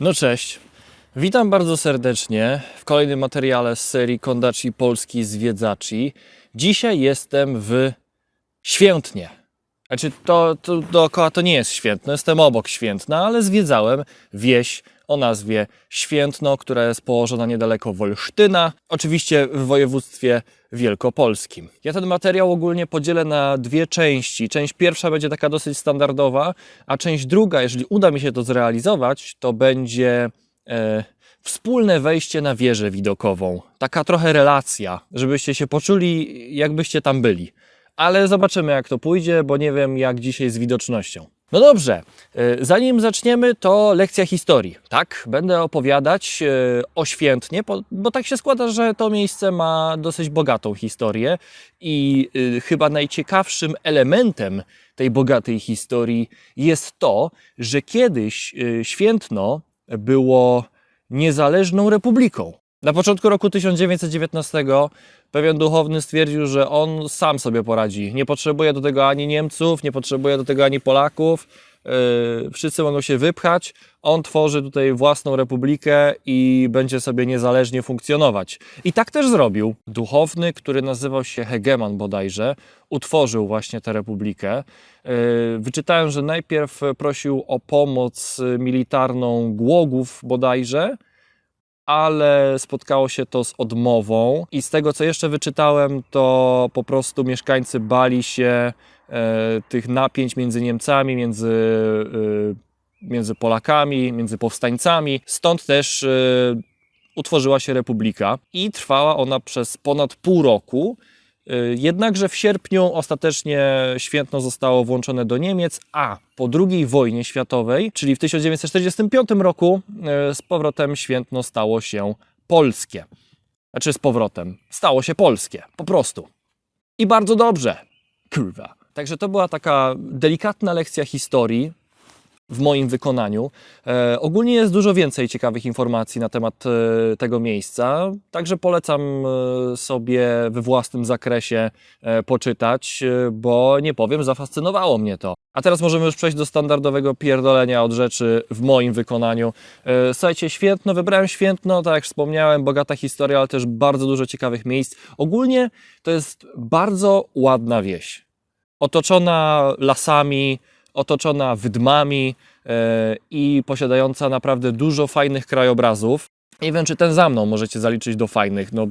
No cześć. Witam bardzo serdecznie w kolejnym materiale z serii Kondaci Polski Zwiedzaci. Dzisiaj jestem w Świętnie. Znaczy, to, to dookoła to nie jest Świętno, jestem obok Świętna, ale zwiedzałem wieś o nazwie Świętno, która jest położona niedaleko Wolsztyna, oczywiście w województwie wielkopolskim. Ja ten materiał ogólnie podzielę na dwie części. Część pierwsza będzie taka dosyć standardowa, a część druga, jeżeli uda mi się to zrealizować, to będzie e, wspólne wejście na wieżę widokową. Taka trochę relacja, żebyście się poczuli, jakbyście tam byli. Ale zobaczymy, jak to pójdzie, bo nie wiem, jak dzisiaj z widocznością. No dobrze, e, zanim zaczniemy, to lekcja historii. Tak, będę opowiadać e, o Świętnie, bo, tak się składa, że to miejsce ma dosyć bogatą historię i y, chyba najciekawszym elementem tej bogatej historii jest to, że kiedyś Świętno było niezależną republiką. Na początku roku 1919 pewien duchowny stwierdził, że on sam sobie poradzi. Nie potrzebuje do tego ani Niemców, nie potrzebuje do tego ani Polaków. Yy, wszyscy mogą się wypchać. On tworzy tutaj własną republikę i będzie sobie niezależnie funkcjonować. I tak też zrobił. Duchowny, który nazywał się Hegeman bodajże, utworzył właśnie tę republikę. Yy, Wyczytałem, że najpierw prosił o pomoc militarną Głogów bodajże, ale spotkało się to z odmową. I z tego, co jeszcze wyczytałem, to po prostu mieszkańcy bali się e, tych napięć między Niemcami, między, e, między Polakami, między powstańcami. Stąd też e, utworzyła się republika i trwała ona przez ponad pół roku. E, Jednakże w sierpniu ostatecznie Świętno zostało włączone do Niemiec, a po II wojnie światowej, czyli w 1945 roku, e, z powrotem Świętno stało się polskie. Znaczy z powrotem. Stało się polskie, po prostu. I bardzo dobrze. Kurwa. Także to była taka delikatna lekcja historii w moim wykonaniu. E, ogólnie jest dużo więcej ciekawych informacji na temat e, tego miejsca, także polecam e, sobie we własnym zakresie e, poczytać, e, bo nie powiem, zafascynowało mnie to. A teraz możemy już przejść do standardowego pierdolenia od rzeczy w moim wykonaniu. E, Słuchajcie, Świętno, wybrałem Świętno, tak jak wspomniałem, bogata historia, ale też bardzo dużo ciekawych miejsc. Ogólnie to jest bardzo ładna wieś. Otoczona lasami, otoczona wydmami e, i posiadająca naprawdę dużo fajnych krajobrazów. Nie wiem, czy ten za mną możecie zaliczyć do fajnych. No,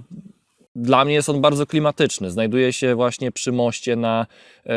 dla mnie jest on bardzo klimatyczny. Znajduje się właśnie przy moście na e,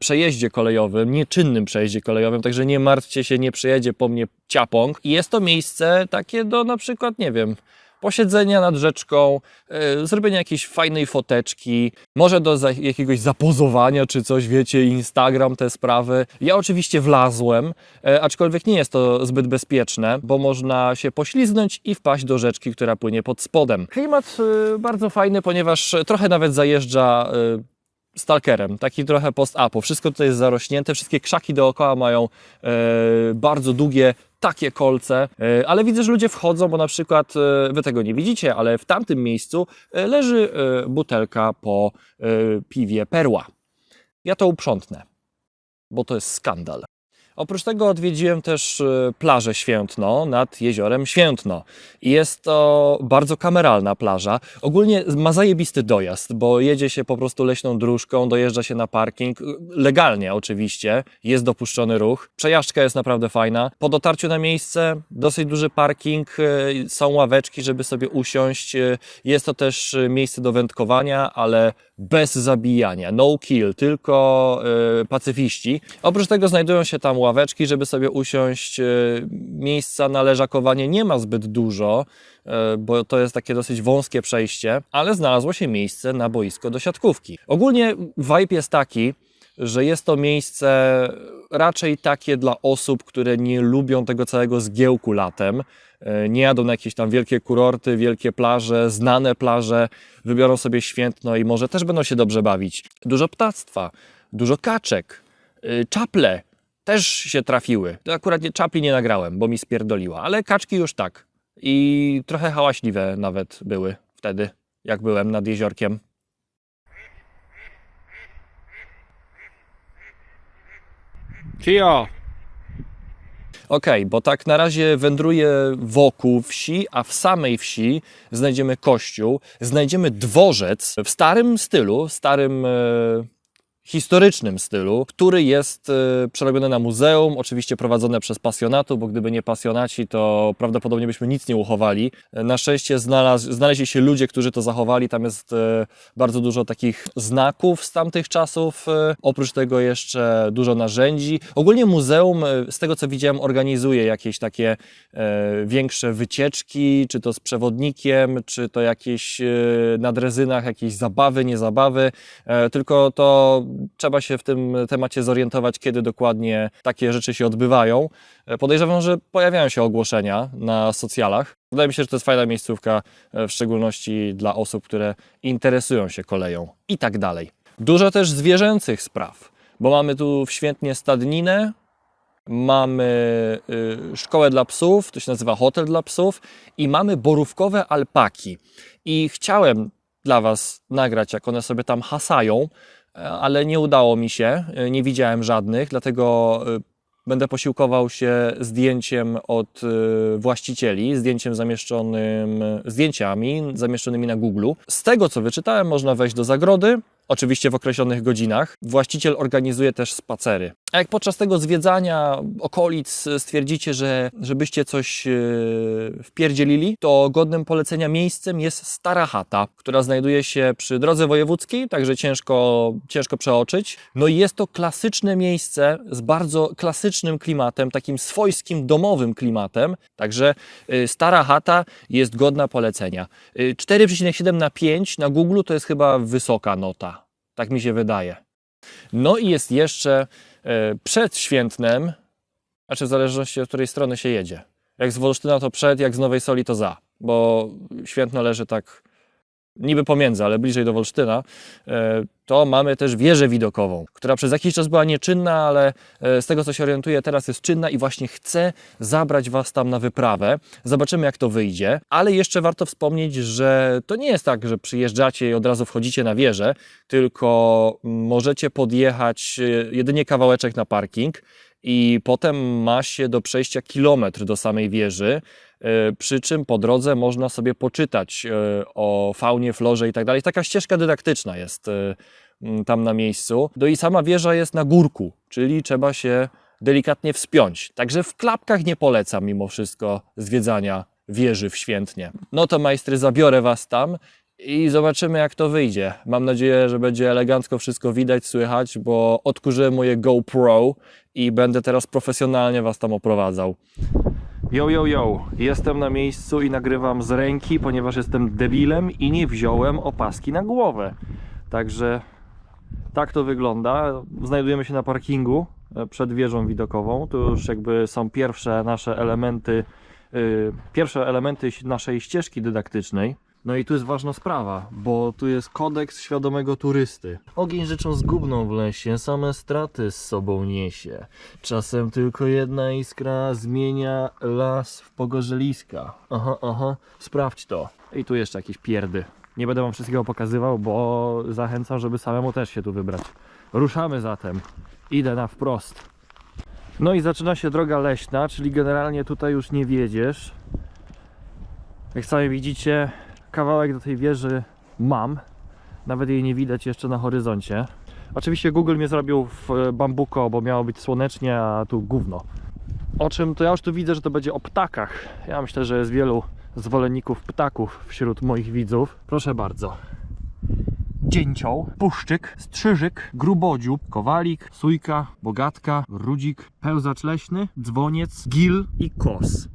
przejeździe kolejowym, nieczynnym przejeździe kolejowym, także nie martwcie się, nie przejedzie po mnie ciapąg. I jest to miejsce takie do na przykład, nie wiem, posiedzenia nad rzeczką, e, zrobienia jakiejś fajnej foteczki, może do jakiegoś zapozowania czy coś, wiecie, Instagram, te sprawy. Ja oczywiście wlazłem, e, aczkolwiek nie jest to zbyt bezpieczne, bo można się poślizgnąć i wpaść do rzeczki, która płynie pod spodem. Klimat e, bardzo fajny, ponieważ trochę nawet zajeżdża stalkerem, taki trochę post-apo. Wszystko tutaj jest zarośnięte, wszystkie krzaki dookoła mają e, bardzo długie takie kolce, e, ale widzę, że ludzie wchodzą, bo na przykład e, wy tego nie widzicie, ale w tamtym miejscu e, leży e, butelka po e, piwie Perła. Ja to uprzątnę, bo to jest skandal. Oprócz tego odwiedziłem też e, plażę Świętno nad jeziorem Świętno. I jest to bardzo kameralna plaża. Ogólnie ma zajebisty dojazd, bo jedzie się po prostu leśną dróżką, dojeżdża się na parking. Legalnie oczywiście, jest dopuszczony ruch. Przejażdżka jest naprawdę fajna. Po dotarciu na miejsce dosyć duży parking, e, są ławeczki, żeby sobie usiąść. E, Jest to też miejsce do wędkowania, ale bez zabijania. No kill, tylko pacyfiści. Oprócz tego znajdują się tam ławeczki, żeby sobie usiąść. E, Miejsca na leżakowanie nie ma zbyt dużo, e, bo to jest takie dosyć wąskie przejście, ale znalazło się miejsce na boisko do siatkówki. Ogólnie vibe jest taki, że jest to miejsce raczej takie dla osób, które nie lubią tego całego zgiełku latem. E, Nie jadą na jakieś tam wielkie kurorty, wielkie plaże, znane plaże, wybiorą sobie świętno i może też będą się dobrze bawić. Dużo ptactwa, dużo kaczek, czaple też się trafiły. To akurat nie, czapli nie nagrałem, bo mi spierdoliła, ale kaczki już tak. I trochę hałaśliwe nawet były wtedy, jak byłem nad jeziorkiem. Kio! Okej, bo tak na razie wędruję wokół wsi, a w samej wsi znajdziemy kościół, znajdziemy dworzec w starym stylu, starym e, historycznym stylu, który jest e, przerobiony na muzeum, oczywiście prowadzone przez pasjonatów, bo gdyby nie pasjonaci, to prawdopodobnie byśmy nic nie uchowali. E, Na szczęście znalazł, znaleźli się ludzie, którzy to zachowali. Tam jest e, bardzo dużo takich znaków z tamtych czasów. Oprócz tego jeszcze dużo narzędzi. Ogólnie muzeum, z tego co widziałem, organizuje jakieś takie e, większe wycieczki, czy to z przewodnikiem, czy to jakieś na drezynach, jakieś zabawy, niezabawy. E, tylko to trzeba się w tym temacie zorientować, kiedy dokładnie takie rzeczy się odbywają. E, Podejrzewam, że pojawiają się ogłoszenia na socjalach. Wydaje mi się, że to jest fajna miejscówka, e, w szczególności dla osób, które interesują się koleją i tak dalej. Dużo też zwierzęcych spraw, bo mamy tu w Świętnie stadninę, mamy y, szkołę dla psów, to się nazywa hotel dla psów i mamy borówkowe alpaki. I chciałem dla Was nagrać, jak one sobie tam hasają, ale nie udało mi się, e, nie widziałem żadnych, dlatego e, będę posiłkował się zdjęciem od e, właścicieli, zdjęciem zamieszczonym, zdjęciami zamieszczonymi na Google. Z tego co wyczytałem, można wejść do zagrody, oczywiście w określonych godzinach. Właściciel organizuje też spacery. A jak podczas tego zwiedzania okolic stwierdzicie, że żebyście coś e, wpierdzielili, to godnym polecenia miejscem jest Stara Chata, która znajduje się przy drodze wojewódzkiej, także ciężko, ciężko przeoczyć. No i jest to klasyczne miejsce z bardzo klasycznym klimatem, takim swojskim, domowym klimatem, także e, Stara Chata jest godna polecenia. E, 4,7 na 5 na Google to jest chyba wysoka nota, tak mi się wydaje. No i jest jeszcze e, przed Świętnem, znaczy w zależności od której strony się jedzie. Jak z Wolsztyna to przed, jak z Nowej Soli to za, bo Świętno leży tak niby pomiędzy, ale bliżej do Wolsztyna, e, to mamy też wieżę widokową, która przez jakiś czas była nieczynna, ale e, z tego co się orientuję teraz jest czynna i właśnie chcę zabrać Was tam na wyprawę. Zobaczymy jak to wyjdzie, ale jeszcze warto wspomnieć, że to nie jest tak, że przyjeżdżacie i od razu wchodzicie na wieżę, tylko możecie podjechać e, jedynie kawałeczek na parking i potem ma się do przejścia kilometr do samej wieży, przy czym po drodze można sobie poczytać e, o faunie, florze i tak dalej. Taka ścieżka dydaktyczna jest e, tam na miejscu. No i sama wieża jest na górku, czyli trzeba się delikatnie wspiąć. Także w klapkach nie polecam mimo wszystko zwiedzania wieży w Świętnie. No to majstry, zabiorę Was tam i zobaczymy jak to wyjdzie. Mam nadzieję, że będzie elegancko wszystko widać, słychać, bo odkurzyłem moje GoPro i będę teraz profesjonalnie Was tam oprowadzał. Yo, yo, yo, jestem na miejscu i nagrywam z ręki, ponieważ jestem debilem i nie wziąłem opaski na głowę. Także tak to wygląda. Znajdujemy się na parkingu e, przed wieżą widokową. Tu już jakby są pierwsze nasze elementy, y, pierwsze elementy naszej ścieżki dydaktycznej. No i tu jest ważna sprawa, bo tu jest kodeks świadomego turysty. Ogień rzeczą zgubną w lesie, same straty z sobą niesie. Czasem tylko jedna iskra zmienia las w pogorzeliska. Aha, aha, sprawdź to. I tu jeszcze jakieś pierdy. Nie będę wam wszystkiego pokazywał, bo zachęcam, żeby samemu też się tu wybrać. Ruszamy zatem. Idę na wprost. No i zaczyna się droga leśna, czyli generalnie tutaj już nie wiedziesz. Jak sami widzicie, kawałek do tej wieży mam. Nawet jej nie widać jeszcze na horyzoncie. Oczywiście Google mnie zrobił w e, bambuko, bo miało być słonecznie, a tu gówno. O czym to ja już tu widzę, że to będzie o ptakach. Ja myślę, że jest wielu zwolenników ptaków wśród moich widzów. Proszę bardzo. Dzięcioł, puszczyk, strzyżyk, grubodziób, kowalik, sójka, bogatka, rudzik, pełzacz leśny, dzwoniec, gil i kos.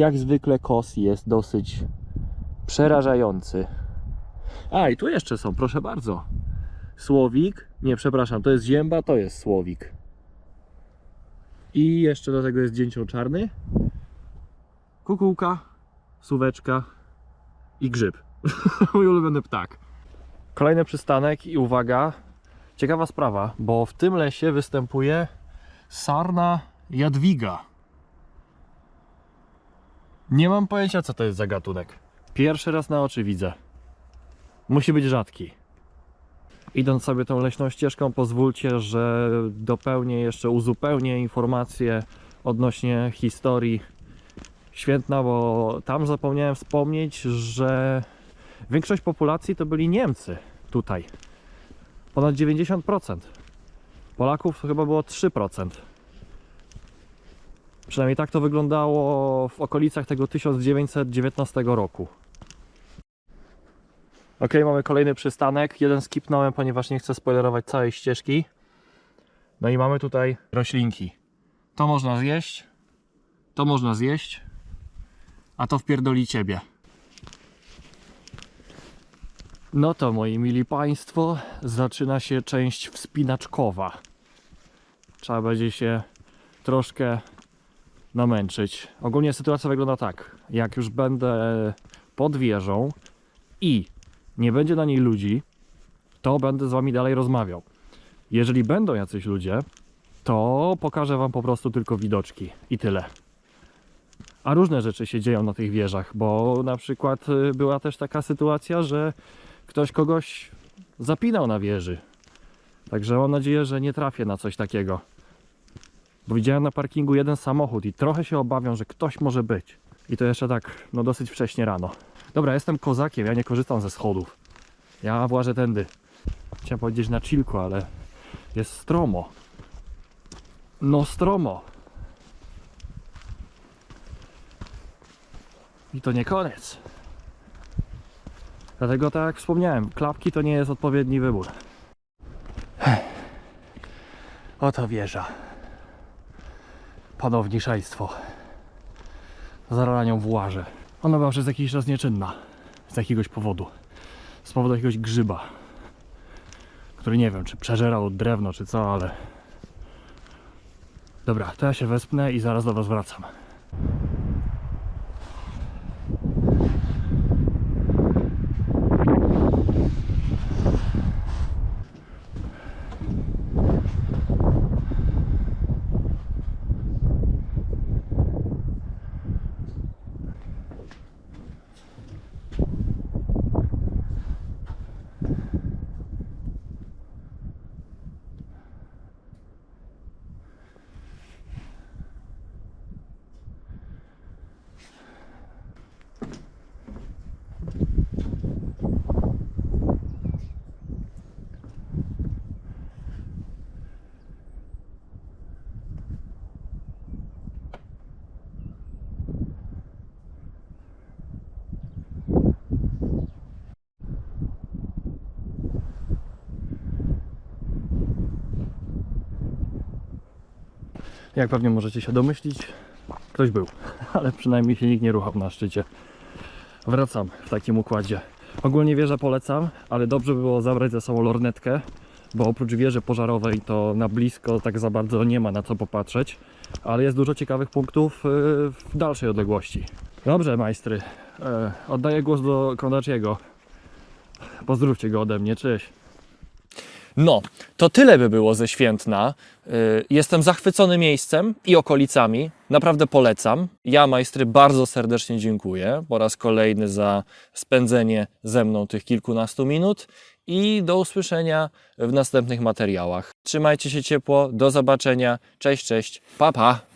Jak zwykle kos jest dosyć przerażający. A i tu jeszcze są, proszę bardzo. Słowik, nie przepraszam, to jest zięba, to jest słowik. I jeszcze do tego jest dzięcioł czarny, kukułka, suweczka i grzyb. Mój ulubiony ptak. Kolejny przystanek i uwaga, ciekawa sprawa, bo w tym lesie występuje sarna jadwiga. Nie mam pojęcia, co to jest za gatunek. Pierwszy raz na oczy widzę. Musi być rzadki. Idąc sobie tą leśną ścieżką, pozwólcie, że dopełnię jeszcze, uzupełnię informacje odnośnie historii Świętna, bo tam zapomniałem wspomnieć, że większość populacji to byli Niemcy tutaj. Ponad 90%. Polaków to chyba było 3%. Przynajmniej tak to wyglądało w okolicach tego 1919 roku. Ok, mamy kolejny przystanek. Jeden skipnąłem, ponieważ nie chcę spoilerować całej ścieżki. No i mamy tutaj roślinki. To można zjeść. To można zjeść. A to wpierdoli ciebie. No to moi mili Państwo, zaczyna się część wspinaczkowa. Trzeba będzie się troszkę namęczyć. Ogólnie sytuacja wygląda tak. Jak już będę pod wieżą i nie będzie na niej ludzi, to będę z Wami dalej rozmawiał. Jeżeli będą jacyś ludzie, to pokażę Wam po prostu tylko widoczki i tyle. A różne rzeczy się dzieją na tych wieżach, bo na przykład y, była też taka sytuacja, że ktoś kogoś zapinał na wieży. Także mam nadzieję, że nie trafię na coś takiego. Bo widziałem na parkingu jeden samochód i trochę się obawiam, że ktoś może być. I to jeszcze tak, no dosyć wcześnie rano. Dobra, jestem kozakiem, ja nie korzystam ze schodów. Ja włażę tędy. Chciałem powiedzieć na chillku, ale jest stromo. No stromo. I to nie koniec. Dlatego tak jak wspomniałem, klapki to nie jest odpowiedni wybór. Oto wieża. Panowniczeństwo. Zaraz nią włażę. Ona była przez jakiś czas nieczynna. Z jakiegoś powodu. Z powodu jakiegoś grzyba. Który nie wiem, czy przeżerał drewno, czy co, ale... Dobra, to ja się wespnę i zaraz do Was wracam. Jak pewnie możecie się domyślić, ktoś był, ale przynajmniej się nikt nie ruchał na szczycie. Wracam w takim układzie. Ogólnie wieżę polecam, ale dobrze by było zabrać ze sobą lornetkę, bo oprócz wieży pożarowej to na blisko tak za bardzo nie ma na co popatrzeć, ale jest dużo ciekawych punktów yy, w dalszej odległości. Dobrze, majstry, e, oddaję głos do Kondaciego. Pozdrówcie go ode mnie, cześć. No, to tyle by było ze Świętna. Y, Jestem zachwycony miejscem i okolicami. Naprawdę polecam. Ja, majstry, bardzo serdecznie dziękuję po raz kolejny za spędzenie ze mną tych kilkunastu minut i do usłyszenia w następnych materiałach. Trzymajcie się ciepło, do zobaczenia. Cześć, cześć, pa pa.